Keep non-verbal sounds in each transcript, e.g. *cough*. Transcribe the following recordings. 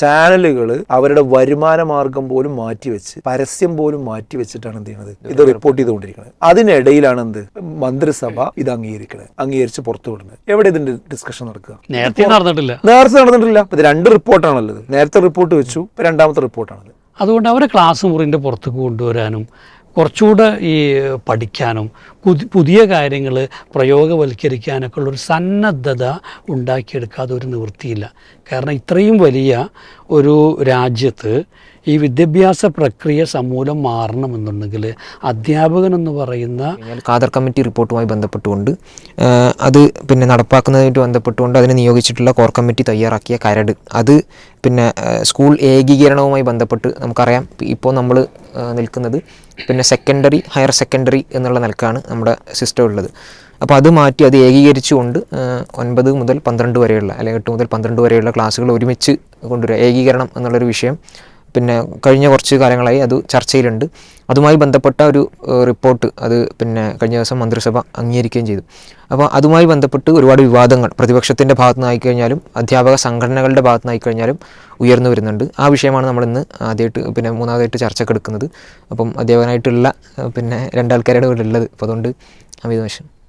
ചാനലുകൾ അവരുടെ വരുമാന മാർഗം പോലും മാറ്റിവെച്ച് പരസ്യം പോലും മാറ്റിവെച്ചിട്ടാണ് എന്ത് ചെയ്യുന്നത്? ഇത് റിപ്പോർട്ട് ചെയ്തുകൊണ്ടിരിക്കുന്നത്. അതിനിടയിലാണ് എന്ത്? മന്ത്രിസഭ ഇത് അംഗീകരിക്കുന്നത് അംഗീകരിച്ച് പുറത്തു വിടുന്നത്. എവിടെ ഇതിന്റെ ഡിസ്കഷൻ നടക്കുക? നേരത്തെ നടന്നിട്ടില്ല. നേരത്തെ നടന്നിട്ടില്ല. ഇത് രണ്ട് റിപ്പോർട്ടാണുള്ളത് നേരത്തെ റിപ്പോർട്ട് വെച്ചു രണ്ടാമത്തെ റിപ്പോർട്ടാണത് അതുകൊണ്ട് അവരെ ക്ലാസ് മുറിന്റെ പുറത്തേക്ക് കൊണ്ടുവരാനും കുറച്ചുകൂടെ ഈ പഠിക്കാനും പുതി- പുതിയ കാര്യങ്ങൾ പ്രയോഗവൽക്കരിക്കാനൊക്കെ ഉള്ളൊരു സന്നദ്ധത ഉണ്ടാക്കിയെടുക്കാതെ ഒരു നിവൃത്തിയില്ല. കാരണം ഇത്രയും വലിയ ഒരു രാജ്യത്ത് ഈ വിദ്യാഭ്യാസ പ്രക്രിയ സമൂലം മാറണമെന്നുണ്ടെങ്കിൽ അധ്യാപകൻ എന്ന് പറയുന്ന ഖാദർ കമ്മിറ്റി റിപ്പോർട്ടുമായി ബന്ധപ്പെട്ടുകൊണ്ട് അത് പിന്നെ നടപ്പാക്കുന്നതുമായിട്ട് ബന്ധപ്പെട്ടുകൊണ്ട് അതിന് നിയോഗിച്ചിട്ടുള്ള കോർ കമ്മിറ്റി തയ്യാറാക്കിയ കരട്. അത് പിന്നെ സ്കൂൾ ഏകീകരണവുമായി ബന്ധപ്പെട്ട് നമുക്കറിയാം. ഇപ്പോൾ നമ്മൾ നിൽക്കുന്നത് പിന്നെ സെക്കൻഡറി ഹയർ സെക്കൻഡറി എന്നുള്ള നിലക്കാണ് നമ്മുടെ സിസ്റ്റം ഉള്ളത്. അപ്പോൾ അത് മാറ്റി അത് ഏകീകരിച്ചുകൊണ്ട് ഒൻപത് മുതൽ പന്ത്രണ്ട് വരെയുള്ള അല്ലെങ്കിൽ എട്ട് മുതൽ പന്ത്രണ്ട് വരെയുള്ള ക്ലാസ്സുകൾ ഒരുമിച്ച് കൊണ്ടുവരിക. ഏകീകരണം എന്നുള്ളൊരു വിഷയം പിന്നെ കഴിഞ്ഞ കുറച്ച് കാലങ്ങളായി അത് ചർച്ചയിലുണ്ട്. അതുമായി ബന്ധപ്പെട്ട ഒരു റിപ്പോർട്ട് അത് പിന്നെ കഴിഞ്ഞ ദിവസം മന്ത്രിസഭ അംഗീകരിക്കുകയും ചെയ്തു. അപ്പോൾ അതുമായി ബന്ധപ്പെട്ട് ഒരുപാട് വിവാദങ്ങൾ പ്രതിപക്ഷത്തിന്റെ ഭാഗത്തു നിന്നായി കഴിഞ്ഞാലും അധ്യാപക സംഘടനകളുടെ ഭാഗത്തു നിന്നായി കഴിഞ്ഞാലും ഉയർന്നു വരുന്നുണ്ട്. ആ വിഷയമാണ് നമ്മൾ ഇന്ന് ആദ്യമായിട്ട് പിന്നെ മൂന്നാമതായിട്ട് ചർച്ചക്കെടുക്കുന്നത് അപ്പം അധ്യാപകനായിട്ടുള്ള പിന്നെ രണ്ടാൾക്കാരുടെ കൂടെ ഉള്ളത്. അപ്പോൾ അതുകൊണ്ട് അമിത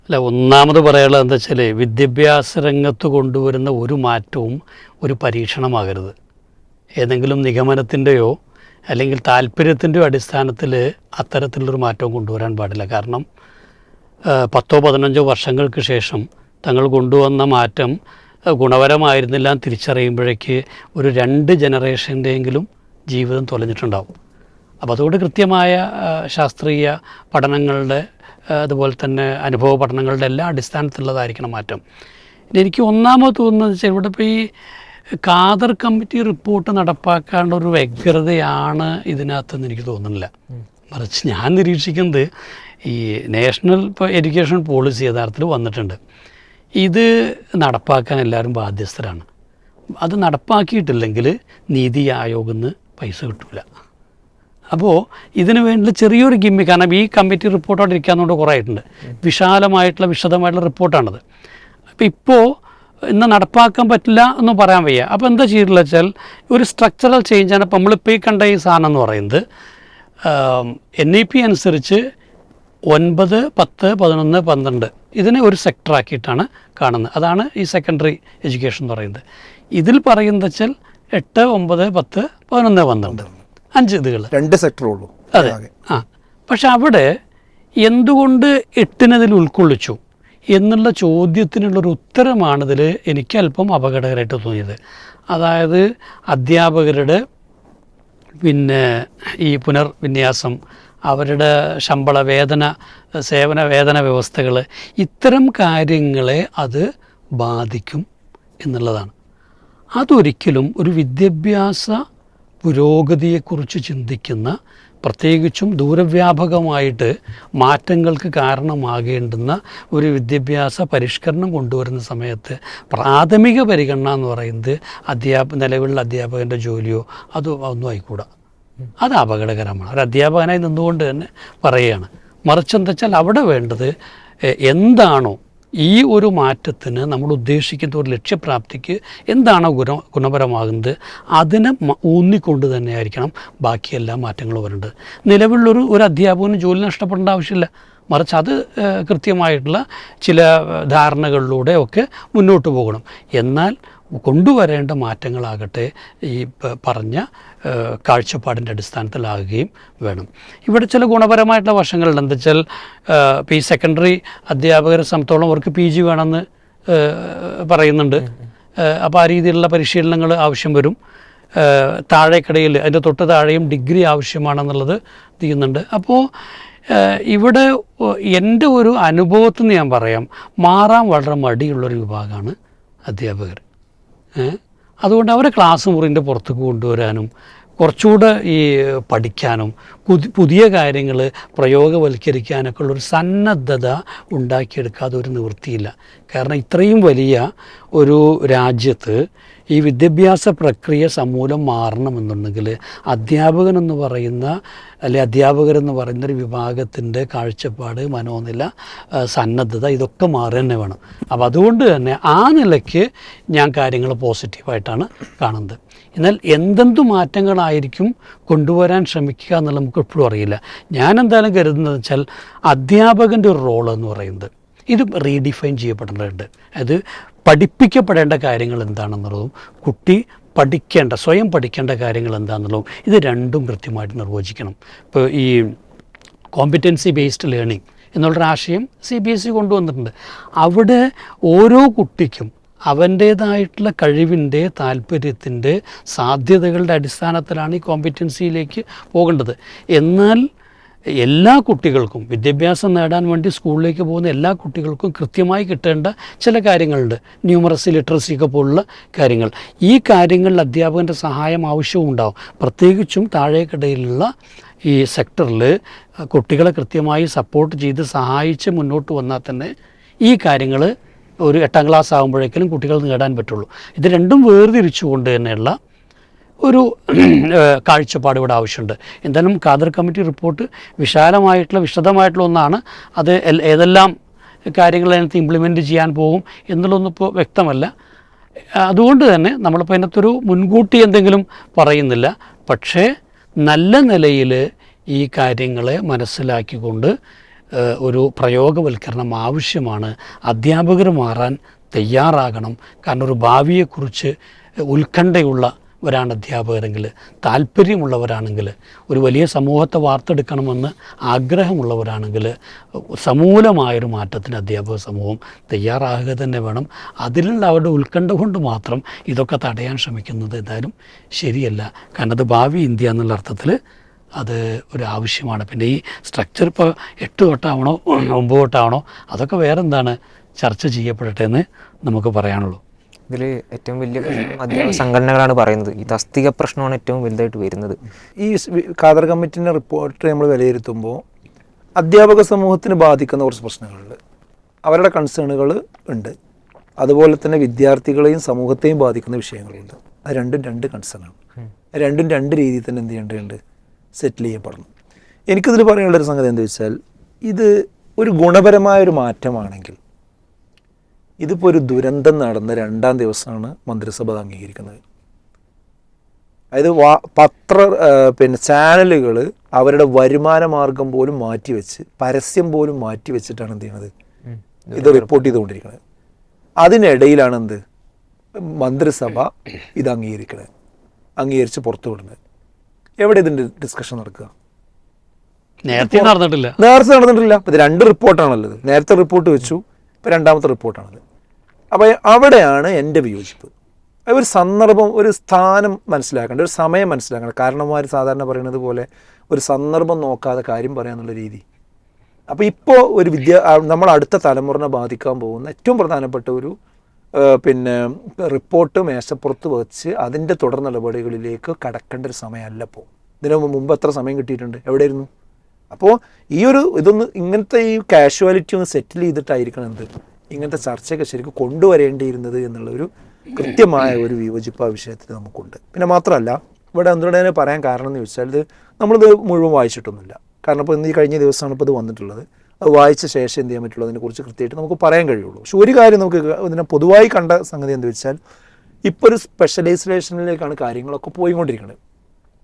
അല്ല ഒന്നാമത് പറയാനുള്ളത് എന്താ വെച്ചാൽ വിദ്യാഭ്യാസ രംഗത്ത് കൊണ്ടുവരുന്ന ഒരു മാറ്റവും ഒരു പരീക്ഷണമാകരുത്. ഏതെങ്കിലും നിഗമനത്തിന്റെയോ അല്ലെങ്കിൽ താല്പര്യത്തിന്റെയോ അടിസ്ഥാനത്തിൽ അത്തരത്തിലുള്ളൊരു മാറ്റവും കൊണ്ടുവരാൻ പാടില്ല. കാരണം പത്തോ പതിനഞ്ചോ വർഷങ്ങൾക്ക് ശേഷം തങ്ങൾ കൊണ്ടുവന്ന മാറ്റം ഗുണപരമായിരുന്നില്ല എന്ന് തിരിച്ചറിയുമ്പോഴേക്ക് ഒരു രണ്ട് ജനറേഷന്റെയെങ്കിലും ജീവിതം തൊലഞ്ഞിട്ടുണ്ടാവും. അപ്പോൾ അതുകൊണ്ട് കൃത്യമായ ശാസ്ത്രീയ പഠനങ്ങളുടെ അതുപോലെ തന്നെ അനുഭവ പഠനങ്ങളുടെ എല്ലാ അടിസ്ഥാനത്തിലുള്ളതായിരിക്കണം മാറ്റം. എനിക്ക് ഒന്നാമത് തോന്നുന്നത് വെച്ചാൽ ഇവിടെ ഇപ്പോൾ ഈ ഖാദർ കമ്മിറ്റി റിപ്പോർട്ട് നടപ്പാക്കാനുള്ള ഒരു വ്യഗ്രതയാണ് ഇതിനകത്തെന്ന് എനിക്ക് തോന്നുന്നില്ല. മറിച്ച് ഞാൻ നിരീക്ഷിക്കുന്നത് ഈ നാഷണൽ ഇപ്പോൾ എഡ്യൂക്കേഷൻ പോളിസി യഥാർത്ഥത്തിൽ വന്നിട്ടുണ്ട്. ഇത് നടപ്പാക്കാൻ എല്ലാവരും ബാധ്യസ്ഥരാണ്. അത് നടപ്പാക്കിയിട്ടില്ലെങ്കിൽ നീതി ആയോഗിൽ നിന്ന് പൈസ കിട്ടില്ല അപ്പോൾ ഇതിന് വേണ്ടി ചെറിയൊരു ഗിമ്മി കാരണം ഈ കമ്മിറ്റി റിപ്പോർട്ടോടെ ഇരിക്കാന്നുകൊണ്ട് കുറേ ആയിട്ടുണ്ട്. വിശാലമായിട്ടുള്ള വിശദമായിട്ടുള്ള റിപ്പോർട്ടാണത്. അപ്പോൾ ഇപ്പോൾ ഇന്ന് നടപ്പാക്കാൻ പറ്റില്ല എന്ന് പറയാൻ വയ്യ. അപ്പോൾ എന്താ ചെയ്തിട്ടുള്ള വെച്ചാൽ ഒരു സ്ട്രക്ചറൽ ചേഞ്ചാണ് ഇപ്പോൾ നമ്മളിപ്പോൾ ഈ കണ്ട ഈ സാധനം എന്ന് പറയുന്നത് എൻ ഇ പി അനുസരിച്ച് ഒൻപത് പത്ത് പതിനൊന്ന് പന്ത്രണ്ട് ഇതിനെ ഒരു സെക്ടറാക്കിയിട്ടാണ് കാണുന്നത്. അതാണ് ഈ സെക്കൻഡറി എഡ്യൂക്കേഷൻ എന്ന് പറയുന്നത്. ഇതിൽ പറയുന്നത് വെച്ചാൽ എട്ട് ഒമ്പത് പത്ത് പതിനൊന്ന് പന്ത്രണ്ട് അഞ്ച് ഇതുകൾ. രണ്ട് സെക്ടറേ ഉള്ളൂ. അതെ. ആ. പക്ഷെ അവിടെ എന്തുകൊണ്ട് എട്ടിനതിൽ ഉൾക്കൊള്ളിച്ചു? എന്നുള്ള ചോദ്യത്തിനുള്ളൊരു ഉത്തരമാണിതിൽ എനിക്ക് അല്പം അപകടകരമായിട്ട് തോന്നിയത്. അതായത് അധ്യാപകരുടെ പിന്നെ ഈ പുനർവിന്യാസം അവരുടെ ശമ്പള വേതന സേവന വേതന വ്യവസ്ഥകൾ ഇത്തരം കാര്യങ്ങളെ അത് ബാധിക്കും എന്നുള്ളതാണ്. അതൊരിക്കലും ഒരു വിദ്യാഭ്യാസ പുരോഗതിയെക്കുറിച്ച് ചിന്തിക്കുന്ന പ്രത്യേകിച്ചും ദൂരവ്യാപകമായിട്ട് മാറ്റങ്ങൾക്ക് കാരണമാകേണ്ടുന്ന ഒരു വിദ്യാഭ്യാസ പരിഷ്കരണം കൊണ്ടുവരുന്ന സമയത്ത് പ്രാഥമിക പരിഗണന എന്ന് പറയുന്നത് അധ്യാപ നിലവിലുള്ള അധ്യാപകന്റെ ജോലിയോ അതോ ഒന്നും ആയിക്കൂടാ. അത് അപകടകരമാണ്. ഒരു അധ്യാപകനായി നിന്നുകൊണ്ട് തന്നെ പറയുകയാണ്. മറിച്ച് എന്താ വെച്ചാൽ അവിടെ വേണ്ടത് എന്താണോ ഈ ഒരു മാറ്റത്തിന് നമ്മൾ ഉദ്ദേശിക്കുന്ന ഒരു ലക്ഷ്യപ്രാപ്തിക്ക് എന്താണോ ഗുണ ഗുണപരമാകുന്നത് അതിനെ ഊന്നിക്കൊണ്ട് തന്നെ ആയിരിക്കണം ബാക്കി എല്ലാ മാറ്റങ്ങളും വരേണ്ടത് നിലവിലുള്ളൊരു ഒരു അധ്യാപകന് ജോലി നഷ്ടപ്പെടേണ്ട ആവശ്യമില്ല. മറിച്ച് അത് കൃത്യമായിട്ടുള്ള ചില ധാരണകളിലൂടെ ഒക്കെ മുന്നോട്ട് പോകണം. എന്നാൽ കൊണ്ടുവരേണ്ട മാറ്റങ്ങളാകട്ടെ ഈ പറഞ്ഞ കാഴ്ചപ്പാടിന്റെ അടിസ്ഥാനത്തിലാകുകയും വേണം. ഇവിടെ ചില ഗുണപരമായിട്ടുള്ള വശങ്ങളുണ്ട്. എന്താ വെച്ചാൽ ഇപ്പോൾ ഈ സെക്കൻഡറി അധ്യാപകരെ സംബന്ധിച്ചോളം അവർക്ക് പി ജി വേണമെന്ന് പറയുന്നുണ്ട്. അപ്പോൾ ആ രീതിയിലുള്ള പരിശീലനങ്ങൾ ആവശ്യം വരും. താഴേക്കിടയിൽ അതിന്റെ തൊട്ട് താഴെയും ഡിഗ്രി ആവശ്യമാണെന്നുള്ളത് തീയുന്നുണ്ട് അപ്പോൾ ഇവിടെ എന്റെ ഒരു അനുഭവത്തിൽ നിന്ന് ഞാൻ പറയാം. മാറാൻ വളരെ മടിയുള്ളൊരു വിഭാഗമാണ് അധ്യാപകർ? അതുകൊണ്ട് അവരെ ക്ലാസ് മുറിന്റെ പുറത്തേക്ക് കൊണ്ടുവരാനും കുറച്ചുകൂടെ ഈ പഠിക്കാനും പുതിയ കാര്യങ്ങൾ പ്രയോഗവൽക്കരിക്കാനൊക്കെ ഉള്ളൊരു സന്നദ്ധത ഉണ്ടാക്കിയെടുക്കാതെ ഒരു നിവൃത്തിയില്ല. കാരണം ഇത്രയും വലിയ ഒരു രാജ്യത്ത് ഈ വിദ്യാഭ്യാസ പ്രക്രിയ സമൂലം മാറണമെന്നുണ്ടെങ്കിൽ അധ്യാപകൻ എന്ന് പറയുന്ന അല്ലെ അധ്യാപകരെന്ന് പറയുന്ന ഒരു വിഭാഗത്തിന്റെ കാഴ്ചപ്പാട് മനോനില സന്നദ്ധത ഇതൊക്കെ മാറുക തന്നെ വേണം. അപ്പോൾ അതുകൊണ്ട് തന്നെ ആ നിലയ്ക്ക് ഞാൻ കാര്യങ്ങൾ പോസിറ്റീവായിട്ടാണ് കാണുന്നത്. എന്നാൽ എന്തെന്ത് മാറ്റങ്ങളായിരിക്കും കൊണ്ടുവരാൻ ശ്രമിക്കുക എന്നുള്ളത് നമുക്ക് എപ്പോഴും അറിയില്ല. ഞാൻ എന്തായാലും കരുതുന്നത് വെച്ചാൽ അധ്യാപകന്റെ ഒരു റോൾ എന്ന് പറയുന്നത്. ഇത് റീഡിഫൈൻ ചെയ്യപ്പെടേണ്ടതുണ്ട്. അത് പഠിപ്പിക്കപ്പെടേണ്ട കാര്യങ്ങൾ എന്താണെന്നുള്ളതും കുട്ടി പഠിക്കേണ്ട സ്വയം പഠിക്കേണ്ട കാര്യങ്ങൾ എന്താണെന്നുള്ളതും ഇത് രണ്ടും കൃത്യമായിട്ട് നിർവചിക്കണം. ഇപ്പോൾ ഈ കോമ്പിറ്റൻസി ബേസ്ഡ് ലേണിംഗ് എന്നുള്ളൊരു ആശയം സി ബി എസ് ഇ കൊണ്ടുവന്നിട്ടുണ്ട്. അവിടെ ഓരോ കുട്ടിക്കും അവന്റേതായിട്ടുള്ള കഴിവിന്റെ താല്പര്യത്തിന്റെ സാധ്യതകളുടെ അടിസ്ഥാനത്തിലാണ് ഈ കോമ്പറ്റൻസിയിലേക്ക് പോകേണ്ടത്. എന്നാൽ എല്ലാ കുട്ടികൾക്കും വിദ്യാഭ്യാസം നേടാൻ വേണ്ടി സ്കൂളിലേക്ക് പോകുന്ന എല്ലാ കുട്ടികൾക്കും കൃത്യമായി കിട്ടേണ്ട ചില കാര്യങ്ങളുണ്ട്. ന്യൂമറസി ലിറ്ററസി ഒക്കെ പോലുള്ള കാര്യങ്ങൾ. ഈ കാര്യങ്ങളിൽ അധ്യാപകന്റെ സഹായം ആവശ്യവും ഉണ്ടാവും. പ്രത്യേകിച്ചും താഴേക്കിടയിലുള്ള ഈ സെക്ടറിൽ കുട്ടികളെ കൃത്യമായി സപ്പോർട്ട് ചെയ്ത് സഹായിച്ച് മുന്നോട്ട് വന്നാൽ തന്നെ ഈ കാര്യങ്ങൾ ഒരു എട്ടാം ക്ലാസ് ആകുമ്പോഴേക്കും കുട്ടികൾ നേടാൻ പറ്റുള്ളൂ. ഇത് രണ്ടും വേർതിരിച്ചുകൊണ്ട് തന്നെയുള്ള ഒരു കാഴ്ചപ്പാട് ഇവിടെ ആവശ്യമുണ്ട്. എന്തായാലും കാദർ കമ്മിറ്റി റിപ്പോർട്ട് വിശാലമായിട്ടുള്ള വിശദമായിട്ടുള്ള ഒന്നാണ്. അത് ഏതെല്ലാം കാര്യങ്ങൾ അതിനകത്ത് ഇംപ്ലിമെന്റ് ചെയ്യാൻ പോകും എന്നുള്ളതൊന്നും ഇപ്പോൾ വ്യക്തമല്ല. അതുകൊണ്ട് തന്നെ നമ്മളിപ്പോൾ അതിനകത്തൊരു മുൻകൂട്ടി എന്തെങ്കിലും പറയുന്നില്ല. പക്ഷേ നല്ല നിലയിൽ ഈ കാര്യങ്ങളെ മനസ്സിലാക്കിക്കൊണ്ട് ഒരു പ്രയോഗവൽക്കരണം ആവശ്യമാണ്. അധ്യാപകർ മാറാൻ തയ്യാറാകണം. കാരണം ഒരു ഭാവിയെക്കുറിച്ച് ഉത്കണ്ഠയുള്ള വരാണ് അധ്യാപകരെങ്കിൽ താല്പര്യമുള്ളവരാണെങ്കിൽ ഒരു വലിയ സമൂഹത്തെ വാർത്തെടുക്കണമെന്ന് ആഗ്രഹമുള്ളവരാണെങ്കിൽ സമൂലമായൊരു മാറ്റത്തിന് അധ്യാപക സമൂഹം തയ്യാറാകുക തന്നെ വേണം. അതിലുള്ള അവരുടെ ഉത്കണ്ഠ കൊണ്ട് മാത്രം ഇതൊക്കെ തടയാൻ ശ്രമിക്കുന്നത് എന്തായാലും ശരിയല്ല. കാരണം അത് ഭാവി ഇന്ത്യ എന്നുള്ള അർത്ഥത്തിൽ അത് ഒരു ആവശ്യമാണ് പിന്നെ ഈ സ്ട്രക്ചർ ഇപ്പോൾ എട്ട് തൊട്ടാവണോ ഒമ്പത് തൊട്ടാവണോ അതൊക്കെ വേറെ എന്താണ് ചർച്ച ചെയ്യപ്പെടട്ടെ എന്ന് നമുക്ക് പറയാനുള്ളൂ. ഇതിൽ ഏറ്റവും വലിയ സംഘടനകളാണ് പറയുന്നത്. ഈ തസ്തിക പ്രശ്നമാണ് ഏറ്റവും വലുതായിട്ട് വരുന്നത്. ഈ ഖാദർ കമ്മിറ്റിന്റെ റിപ്പോർട്ട് നമ്മൾ വിലയിരുത്തുമ്പോൾ അധ്യാപക സമൂഹത്തിന് ബാധിക്കുന്ന കുറച്ച് പ്രശ്നങ്ങളുണ്ട്. അവരുടെ കൺസേണുകൾ ഉണ്ട്. അതുപോലെ തന്നെ വിദ്യാർത്ഥികളെയും സമൂഹത്തെയും ബാധിക്കുന്ന വിഷയങ്ങളുണ്ട്. അത് രണ്ടും രണ്ട് കൺസേണാണ് അത് രണ്ടും രണ്ട് രീതിയിൽ തന്നെ എന്ത് ചെയ്യേണ്ടതുണ്ട്? സെറ്റിൽ ചെയ്യപ്പെടണം എനിക്കിതിൽ പറയാനുള്ളൊരു സംഗതി എന്താ വെച്ചാൽ ഇത് ഒരു ഗുണപരമായ ഒരു മാറ്റമാണെങ്കിൽ ഇതിപ്പോൾ ഒരു ദുരന്തം നടന്ന രണ്ടാം ദിവസമാണ് മന്ത്രിസഭ അത് അംഗീകരിക്കുന്നത്. അതായത് വാ പത്ര പിന്നെ ചാനലുകൾ അവരുടെ വരുമാന മാർഗം പോലും മാറ്റിവെച്ച് പരസ്യം പോലും മാറ്റി വെച്ചിട്ടാണ് എന്ത് ചെയ്യണത്? ഇത് റിപ്പോർട്ട് ചെയ്തുകൊണ്ടിരിക്കുന്നത് അതിനിടയിലാണ് എന്ത് മന്ത്രിസഭ ഇത് അംഗീകരിക്കണത്. അംഗീകരിച്ച് പുറത്തു വിടുന്നത് എവിടെ ഇതിന്റെ ഡിസ്കഷൻ നടക്കുക? നേരത്തെ നടന്നിട്ടില്ല. നേരത്തെ നടന്നിട്ടില്ല. ഇത് രണ്ട് റിപ്പോർട്ടാണല്ലോ ഇത്. നേരത്തെ റിപ്പോർട്ട് വെച്ചു ഇപ്പൊ രണ്ടാമത്തെ റിപ്പോർട്ടാണത് അപ്പോൾ അവിടെയാണ് എന്റെ വിയോജിപ്പ്. ഒരു സന്ദർഭം ഒരു സ്ഥാനം മനസ്സിലാക്കേണ്ട ഒരു സമയം മനസ്സിലാക്കണം കാരണന്മാർ സാധാരണ പറയുന്നത് പോലെ ഒരു സന്ദർഭം നോക്കാതെ കാര്യം പറയാന്നുള്ള രീതി. അപ്പോൾ ഇപ്പോൾ ഒരു വിദ്യ നമ്മൾ അടുത്ത തലമുറനെ ബാധിക്കാൻ പോകുന്ന ഏറ്റവും പ്രധാനപ്പെട്ട ഒരു പിന്നെ റിപ്പോർട്ട് മേശപ്പുറത്ത് വെച്ച് അതിന്റെ തുടർ നടപടികളിലേക്ക് കടക്കേണ്ട ഒരു സമയമല്ല ഇപ്പോൾ ഇതിന് മുമ്പ് എത്ര സമയം കിട്ടിയിട്ടുണ്ട്? എവിടെയായിരുന്നു? അപ്പോൾ ഈ ഒരു ഇതൊന്ന് ഇങ്ങനത്തെ ഈ കാഷ്വാലിറ്റി ഒന്ന് സെറ്റിൽ ചെയ്തിട്ടായിരിക്കണം എന്ത്? ഇങ്ങനത്തെ ചർച്ചയൊക്കെ ശരിക്കും കൊണ്ടുവരേണ്ടിയിരുന്നത് എന്നുള്ളൊരു കൃത്യമായ ഒരു വിയോജിപ്പ് ആ വിഷയത്തിൽ നമുക്കുണ്ട്. പിന്നെ മാത്രമല്ല ഇവിടെ എന്തുകൊണ്ട് തന്നെ പറയാൻ കാരണം എന്ന് ചോദിച്ചാൽ ഇത് നമ്മളിത് മുഴുവൻ വായിച്ചിട്ടൊന്നുമില്ല. കാരണം ഇപ്പോൾ ഇന്ന് ഈ കഴിഞ്ഞ ദിവസമാണ് ഇപ്പോൾ ഇത് വന്നിട്ടുള്ളത്. അത് വായിച്ച ശേഷം എന്ത് ചെയ്യാൻ പറ്റുള്ളൂ? അതിനെക്കുറിച്ച് കൃത്യമായിട്ട് നമുക്ക് പറയാൻ കഴിയുള്ളൂ. പക്ഷെ ഒരു കാര്യം നമുക്ക് ഇതിനെ പൊതുവായി കണ്ട സംഗതി എന്ന് വെച്ചാൽ ഇപ്പോൾ ഒരു സ്പെഷ്യലൈസേഷനിലേക്കാണ് കാര്യങ്ങളൊക്കെ പോയിക്കൊണ്ടിരിക്കുന്നത്.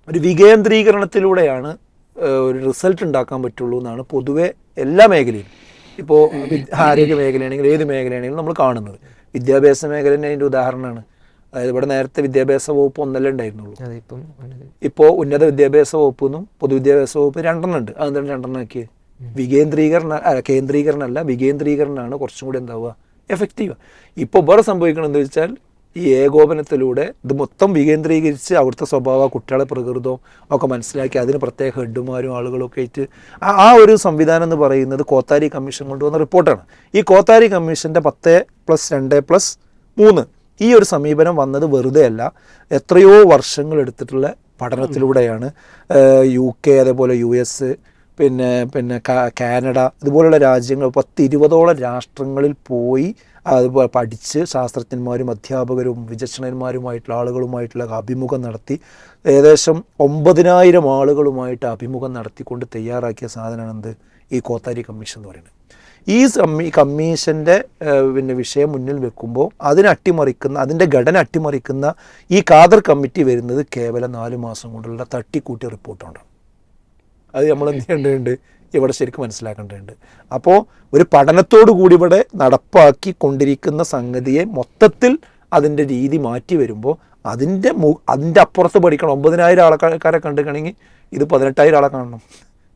ഒരു വികേന്ദ്രീകരണത്തിലൂടെയാണ് ഒരു റിസൾട്ട് ഉണ്ടാക്കാൻ പറ്റുള്ളൂ എന്നാണ് പൊതുവെ എല്ലാ മേഖലയും ഇപ്പോൾ ആരോഗ്യ മേഖലയാണെങ്കിൽ ഏത് മേഖലയാണെങ്കിലും നമ്മൾ കാണുന്നത്. വിദ്യാഭ്യാസ മേഖല തന്നെ അതിന്റെ ഉദാഹരണമാണ്. അതായത് ഇവിടെ നേരത്തെ വിദ്യാഭ്യാസ വകുപ്പ് ഒന്നല്ലേ ഉണ്ടായിരുന്നുള്ളൂ. ഇപ്പോൾ ഉന്നത വിദ്യാഭ്യാസ വകുപ്പ് എന്നും പൊതുവിദ്യാഭ്യാസ വകുപ്പ് രണ്ടെണ്ണം ഉണ്ട്. അതെന്താണ് രണ്ടെണ്ണം ആക്കിയത്? വികേന്ദ്രീകരണ കേന്ദ്രീകരണമല്ല വികേന്ദ്രീകരണമാണ് കുറച്ചും കൂടി എന്താവുക? എഫക്റ്റീവ് ഇപ്പോൾ വേറെ സംഭവിക്കണമെന്ന് വെച്ചാൽ ഈ ഏകോപനത്തിലൂടെ ഇത് മൊത്തം വികേന്ദ്രീകരിച്ച് അവിടുത്തെ സ്വഭാവ കുട്ടികളെ പ്രകൃതവും ഒക്കെ മനസ്സിലാക്കി അതിന് പ്രത്യേക ഹെഡുമാരും ആളുകളൊക്കെ ആയിട്ട് ആ- ഒരു സംവിധാനം എന്ന് പറയുന്നത് കോത്താരി കമ്മീഷൻ കൊണ്ടുവന്ന റിപ്പോർട്ടാണ്. ഈ കോത്താരി കമ്മീഷന്റെ പത്ത് പ്ലസ് രണ്ട് പ്ലസ് മൂന്ന് ഈ ഒരു സമീപനം വന്നത് വെറുതെ അല്ല എത്രയോ വർഷങ്ങൾ എടുത്തിട്ടുള്ള പഠനത്തിലൂടെയാണ്. യു കെ അതേപോലെ യു എസ് പിന്നെ പിന്നെ കാനഡ ഇതുപോലുള്ള രാജ്യങ്ങൾ പത്ത് ഇരുപതോളം രാഷ്ട്രങ്ങളിൽ പോയി അതുപോലെ പഠിച്ച് ശാസ്ത്രജ്ഞന്മാരും അധ്യാപകരും വിചക്ഷണന്മാരുമായിട്ടുള്ള ആളുകളുമായിട്ടുള്ള അഭിമുഖം നടത്തി. ഏകദേശം ഒമ്പതിനായിരം ആളുകളുമായിട്ട് അഭിമുഖം നടത്തിക്കൊണ്ട് തയ്യാറാക്കിയ സാധനമാണ് എന്ത്? ഈ കോത്താരി കമ്മീഷൻ എന്ന് പറയുന്നത്. ഈ കമ്മീ കമ്മീഷന്റെ പിന്നെ വിഷയം മുന്നിൽ വെക്കുമ്പോൾ അതിനെ അട്ടിമറിക്കുന്ന അതിന്റെ ഘടന അട്ടിമറിക്കുന്ന ഈ കാദർ കമ്മിറ്റി വരുന്നത് കേവലം നാല് മാസം കൊണ്ടുള്ള തട്ടിക്കൂട്ടിയ റിപ്പോർട്ടുകൊണ്ടാണ് അത് നമ്മൾ എന്ത് ചെയ്യേണ്ടതുണ്ട്? ഇവിടെ ശരിക്കും മനസ്സിലാക്കേണ്ടതുണ്ട്. അപ്പോൾ ഒരു പഠനത്തോടു കൂടി ഇവിടെ നടപ്പാക്കി കൊണ്ടിരിക്കുന്ന സംഗതിയെ മൊത്തത്തിൽ അതിന്റെ രീതി മാറ്റി വരുമ്പോൾ അതിന്റെ മു അതിന്റെ അപ്പുറത്ത് പഠിക്കണം. ഒമ്പതിനായിരം ആൾക്കാരെ കണ്ടുകണമെങ്കിൽ ഇത് പതിനെട്ടായിരം ആളെ കാണണം.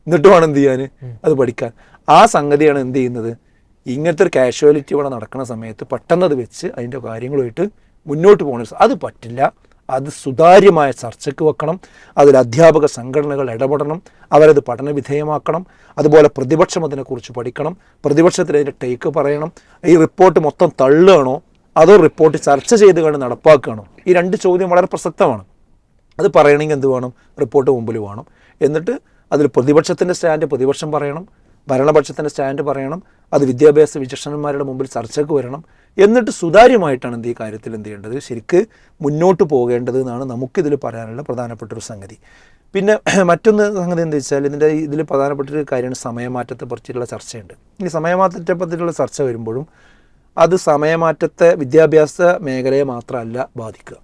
എന്നിട്ട് വേണം എന്ത് ചെയ്യാൻ? അത് പഠിക്കാൻ. ആ സംഗതിയാണ് എന്ത് ചെയ്യുന്നത്? ഇങ്ങനത്തെ ഒരു കാഷ്വാലിറ്റി ഇവിടെ നടക്കുന്ന സമയത്ത് പെട്ടെന്ന് അത് വെച്ച് അതിന്റെ കാര്യങ്ങളുമായിട്ട് മുന്നോട്ട് പോകണം. അത് പറ്റില്ല. അത് സുതാര്യമായ ചർച്ചയ്ക്ക് വെക്കണം അതിൽ അധ്യാപക സംഘടനകൾ ഇടപെടണം അവരത് പഠനവിധേയമാക്കണം അതുപോലെ പ്രതിപക്ഷം അതിനെക്കുറിച്ച് പഠിക്കണം പ്രതിപക്ഷത്തിന് അതിന്റെ ടേക്ക് പറയണം ഈ റിപ്പോർട്ട് മൊത്തം തള്ളുകയാണോ അതോ റിപ്പോർട്ട് ചർച്ച ചെയ്ത് കണ്ട് നടപ്പാക്കുകയാണോ? ഈ രണ്ട് ചോദ്യം വളരെ പ്രസക്തമാണ്. അത് പറയണമെങ്കിൽ എന്ത് വേണം? റിപ്പോർട്ട് മുമ്പിൽ വേണം. എന്നിട്ട് അതിൽ പ്രതിപക്ഷത്തിന്റെ സ്റ്റാൻഡ് പ്രതിപക്ഷം പറയണം ഭരണപക്ഷത്തിന്റെ സ്റ്റാൻഡ് പറയണം അത് വിദ്യാഭ്യാസ വിചക്ഷണന്മാരുടെ മുമ്പിൽ ചർച്ചയ്ക്ക് വരണം എന്നിട്ട് സുതാര്യമായിട്ടാണ് എന്ത് ഈ കാര്യത്തിൽ എന്ത് ചെയ്യേണ്ടത്? ശരിക്ക് മുന്നോട്ട് പോകേണ്ടത് എന്നാണ് നമുക്കിതിൽ പറയാനുള്ള പ്രധാനപ്പെട്ട ഒരു സംഗതി. പിന്നെ *clears throat* മറ്റൊന്ന് സംഗതി എന്താ വെച്ചാൽ ഇതിന്റെ ഇതിൽ പ്രധാനപ്പെട്ട ഒരു കാര്യമാണ് സമയമാറ്റത്തെ പറ്റിയുള്ള ചർച്ചയുണ്ട്. ഈ സമയമാറ്റത്തെ പറ്റിയുള്ള ചർച്ച വരുമ്പോഴും അത് സമയമാറ്റത്തെ വിദ്യാഭ്യാസ മേഖലയെ മാത്രമല്ല ബാധിക്കുക.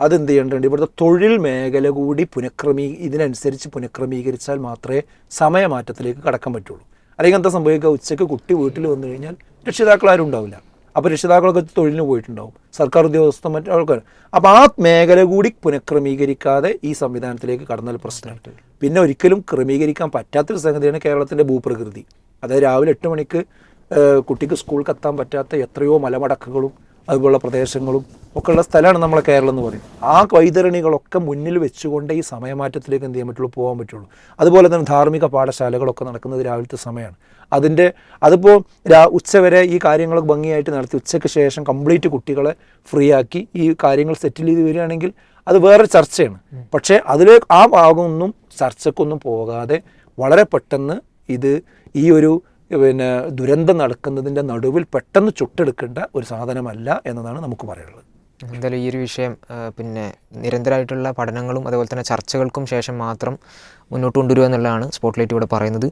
അത്. എന്ത് ചെയ്യേണ്ടതുണ്ട്? ഇവിടുത്തെ തൊഴിൽ മേഖല കൂടി പുനഃക്രമീ ഇതിനനുസരിച്ച് പുനഃക്രമീകരിച്ചാൽ മാത്രമേ സമയമാറ്റത്തിലേക്ക് കടക്കാൻ പറ്റുള്ളൂ. അല്ലെങ്കിൽ എന്താ സംഭവിക്കുക ഉച്ചയ്ക്ക് കുട്ടി വീട്ടിൽ വന്നു കഴിഞ്ഞാൽ രക്ഷിതാക്കൾ ആരും ഉണ്ടാവില്ല അപ്പോൾ രക്ഷിതാക്കളൊക്കെ തൊഴിലിന് പോയിട്ടുണ്ടാവും. സർക്കാർ ഉദ്യോഗസ്ഥ മറ്റു ആൾക്കാർ. അപ്പോൾ ആ മേഖല കൂടി പുനഃക്രമീകരിക്കാതെ ഈ സംവിധാനത്തിലേക്ക് കടന്നാൽ പ്രശ്നമാണ് പിന്നെ ഒരിക്കലും ക്രമീകരിക്കാൻ പറ്റാത്തൊരു സംഗതിയാണ് കേരളത്തിന്റെ ഭൂപ്രകൃതി. അതായത് രാവിലെ എട്ട് മണിക്ക് കുട്ടിക്ക് സ്കൂൾക്ക് എത്താൻ പറ്റാത്ത എത്രയോ മലമടക്കുകളും അതുപോലുള്ള പ്രദേശങ്ങളും ഒക്കെ ഉള്ള സ്ഥലമാണ് നമ്മളെ കേരളം എന്ന് പറയും ആ വൈതരണികളൊക്കെ മുന്നിൽ വെച്ചുകൊണ്ട് ഈ സമയമാറ്റത്തിലേക്ക് എന്ത് ചെയ്യാൻ പറ്റുള്ളൂ? പോകാൻ പറ്റുള്ളൂ. അതുപോലെ തന്നെ ധാർമ്മിക പാഠശാലകളൊക്കെ നടക്കുന്നത് രാവിലത്തെ സമയമാണ്. അതിന്റെ അതിപ്പോൾ രാ ഉച്ചവരെ ഈ കാര്യങ്ങൾ ഭംഗിയായിട്ട് നടത്തി. ഉച്ചയ്ക്ക് ശേഷം കംപ്ലീറ്റ് കുട്ടികളെ ഫ്രീ ആക്കി ഈ കാര്യങ്ങൾ സെറ്റിൽ ചെയ്ത് വരികയാണെങ്കിൽ അത് വേറെ ചർച്ചയാണ്. പക്ഷേ അതിലേക്ക് ആ ഭാഗമൊന്നും ചർച്ചക്കൊന്നും പോകാതെ വളരെ പെട്ടെന്ന് ഇത് ഈ ഒരു പിന്നെ ദുരന്തം നടക്കുന്നതിന്റെ നടുവിൽ പെട്ടെന്ന് ചുട്ടെടുക്കേണ്ട ഒരു സാധനമല്ല എന്നതാണ് നമുക്ക് പറയാനുള്ളത്. എന്തായാലും ഈ ഒരു വിഷയം പിന്നെ നിരന്തരമായിട്ടുള്ള പഠനങ്ങളും അതുപോലെ തന്നെ ചർച്ചകൾക്കും ശേഷം മാത്രം മുന്നോട്ട് കൊണ്ടുവരിക എന്നുള്ളതാണ് സ്പോട്ട്ലൈറ്റ് ഇവിടെ പറയുന്നത്.